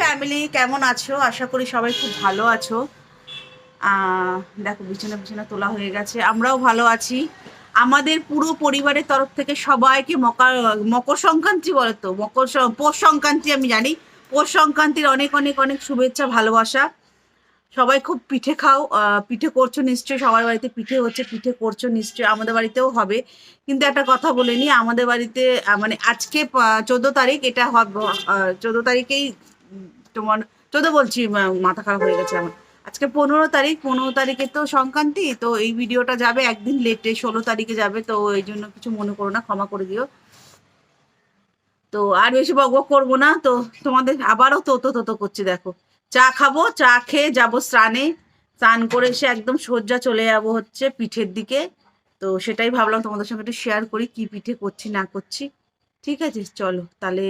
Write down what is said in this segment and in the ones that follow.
Family কেমন আছো? আশা করি সবাই খুব ভালো আছো। দেখো, বিছানা বিছানা তোলা হয়ে গেছে। আমরাও ভালো আছি। আমাদের পুরো পরিবারের তরফ থেকে সবাইকে মকর মকর সংক্রান্তি বলতো। মকর পৌষ সংক্রান্তি আমি জানি। পৌষ সংক্রান্তির অনেক অনেক অনেক শুভেচ্ছা, ভালোবাসা। সবাই খুব পিঠে খাও পিঠে করছ নিশ্চয়ই, সবার বাড়িতে পিঠে হচ্ছে, পিঠে করছ নিশ্চয়ই, আমাদের বাড়িতেও হবে। কিন্তু একটা কথা বলে নি আমাদের বাড়িতে মানে আজকে চোদ্দ তারিখ, এটা হবে চোদ্দ তারিখেই তোমার, চোদ্দ বলছি মাথা খারাপ হয়ে গেছে আমার। আজকে পনেরো তারিখ, পনেরো তারিখে তো সংক্রান্তি, তো এই ভিডিওটা যাবে একদিন লেটে, ষোলো তারিখে যাবে, তো এই জন্য কিছু মনে করো না, ক্ষমা করে দিও। তো আর বেশি বক করব না, তো তোমাদের আবারও তো তো তো করছি, দেখো। চা খাব চা খেয়ে যাব স্নানে। স্নান করে এসে একদম সজ্জা চলে যাব হচ্ছে পিঠের দিকে। তো সেটাই ভাবলাম তোমাদের সঙ্গে একটু শেয়ার করি কি পিঠে করছি না করছি। ঠিক আছে চলো। তাহলে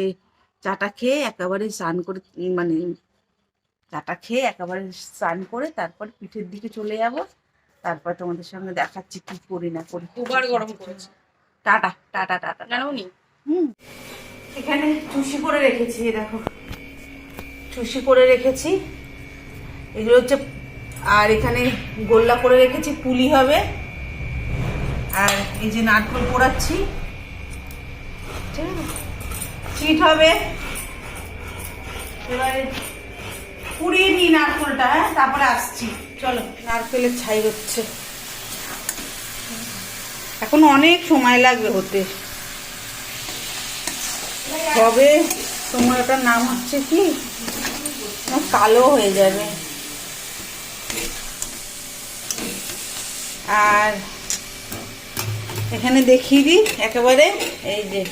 চাটা খেয়ে একেবারে স্নান করে মানে চাটা খেয়ে একেবারে স্নান করে তারপর পিঠের দিকে চলে যাব। তারপর তোমাদের সঙ্গে দেখাচ্ছি কি করি না করি। দুবার গরম করেছে। টাটা টাটা টাটা জানো নি হুম। এখানে চুষি করে রেখেছি দেখো। চুষি করে রেখেছি। এগুলো হচ্ছে, আর এখানে গোল্লা করে রেখেছি, পুলি হবে। আর এই যে নারকল পোড়াচ্ছি? চিট হবে। এবারে পুড়িয়ে নিই নারকলটা হ্যাঁ? তারপরে আসছি। চলো, নারকেলের ছাই হচ্ছে। এখন অনেক সময় লাগবে হতে। তবে তোমার ওটার নাম হচ্ছে কি? কালো হয়ে যাবে। আর এখানে দেখিয়ে দিই, একেবারে এই যে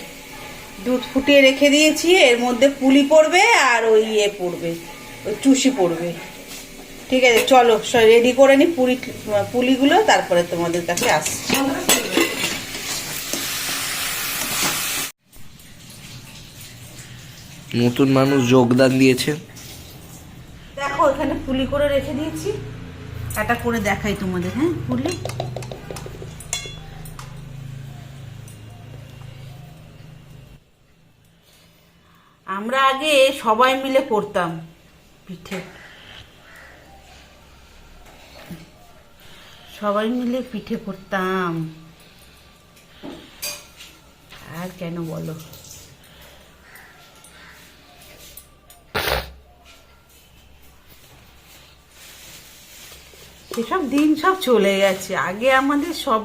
দুধ ফুটিয়ে রেখে দিয়েছি, এর মধ্যে পুলি পড়বে আর ওই ইয়ে পড়বে, ওই চুষি পড়বে। ঠিক আছে, চলো রেডি করে নি পুরি পুলিগুলো তারপরে তোমাদের কাছে আসছি। নতুন মানুষ যোগদান দিয়েছে। এখানে পুলি করে রেখে দিয়েছি। একটা করে দেখাই তোমাদের হ্যাঁ পুলি। আমরা আগে সবাই মিলে করতাম পিঠে। সবাই মিলে পিঠে করতাম। আর কেন বলো? সেসব দিন সব চলে গেছে। আগে আমাদের সব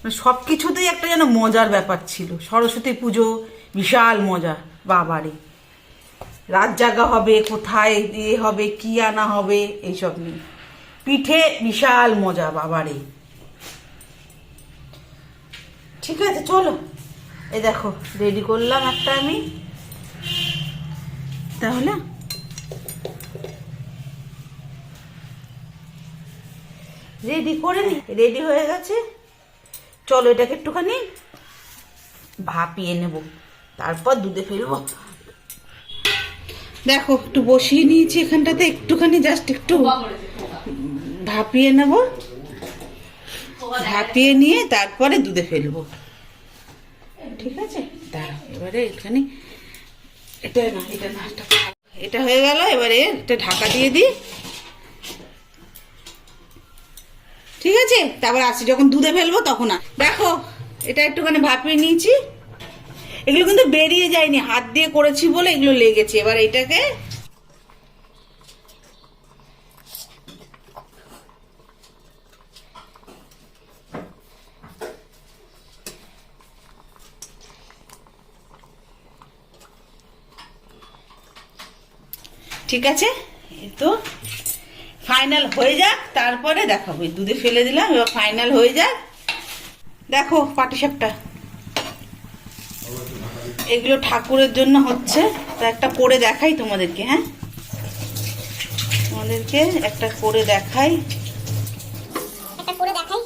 মানে সব কিছুতেই একটা যেন মজার ব্যাপার ছিল। সরস্বতী পুজো, বিশাল মজা, বাবারে। রাত জাগা হবে, কোথায় ইয়ে হবে, কি আনা হবে, এইসব নিয়ে। পিঠে বিশাল মজা, বাবারে। ঠিক আছে, চলো। এই দেখো রেডি করলাম একটা আমি। তাহলে রেডি করে নি? রেডি হয়ে গেছে? চলো এটাকে একটুখানি ভাপিয়ে নেব। তারপর দুধে ফেলব। দেখো, একটু বসিয়ে নিয়েছি এখানটাতে। একটুখানি জাস্ট একটু ভাপিয়ে নেব। ভাপিয়ে নিয়ে তারপরে দুধে ফেলব। ঠিক আছে? দাঁড়াও, এবারে এখানে এটা না এটা না এটা হয়ে গেল, এবারে এটা ঢাকা দিয়ে দিই। ঠিক আছে? তারপর আসি যখন দুধে ফেলব তখন আর। দেখো, এটা একটুখানি ভাপিয়ে নিয়েছি। এগুলো কিন্তু বেরিয়ে যায়নি, হাত দিয়ে করেছি বলে এগুলো লেগেছে। এবার এটাকে ঠিক আছে? তো। ফাইনাল হয়ে যাক, তারপরে দেখাবো দুধে ফেলে দিলাম, এবার ফাইনাল হয়ে যাক। দেখো, পাটিসাপটা। এগুলো ঠাকুরের জন্য হচ্ছে, তা একটা করে দেখাই তোমাদেরকে হ্যাঁ? তোমাদেরকে একটা করে দেখাই একটা করে দেখাই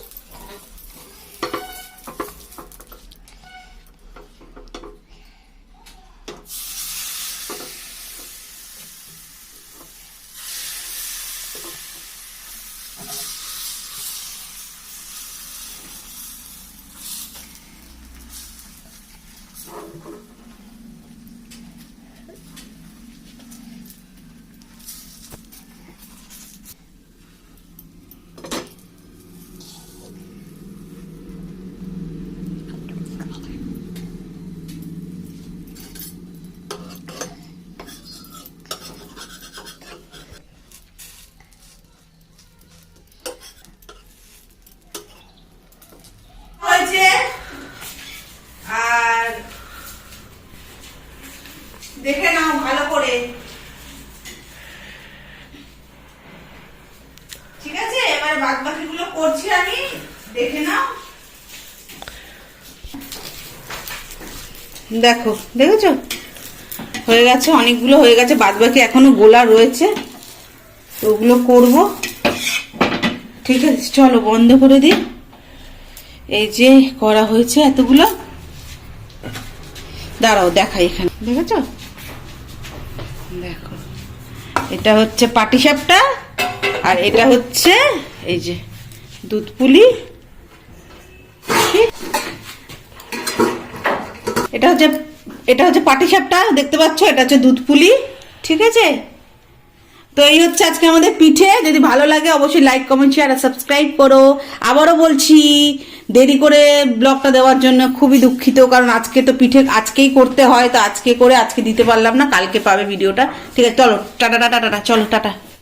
বাদ বাকিগুলো করছি আমি দেখে নাও দেখো, দেখেছ? হয়ে গেছে, অনেকগুলো হয়ে গেছে বাদ বাকি এখনও গোলা রয়েছে। তো ওগুলো করব। ঠিক আছে, চলো বন্ধ করে দিই। এই যে করা হয়েছে এতগুলো। দাঁড়াও দেখাই এখানে। দেখেছ? দেখো। এটা হচ্ছে পাটিসাপটা, আর এটা হচ্ছে এই যে দুধ পুলি ঠিক? এটা হচ্ছে, এটা হচ্ছে পাটিসাপটা দেখতে পাচ্ছ? এটা হচ্ছে দুধ পুলি। ঠিক আছে? তো এই হচ্ছে আজকে আমাদের পিঠে। যদি ভালো লাগে, অবশ্যই লাইক কমেন্ট শেয়ার আর সাবস্ক্রাইব করো। আবারও বলছি, দেরি করে ব্লগটা দেওয়ার জন্য খুবই দুঃখিত, কারণ আজকে তো পিঠে, আজকেই করতে হয়, তো আজকে করে আজকে দিতে পারলাম না, কালকে পাবে ভিডিওটা। ঠিক আছে, চলো, টাটা টাটা টাটা, চলো, টাটা।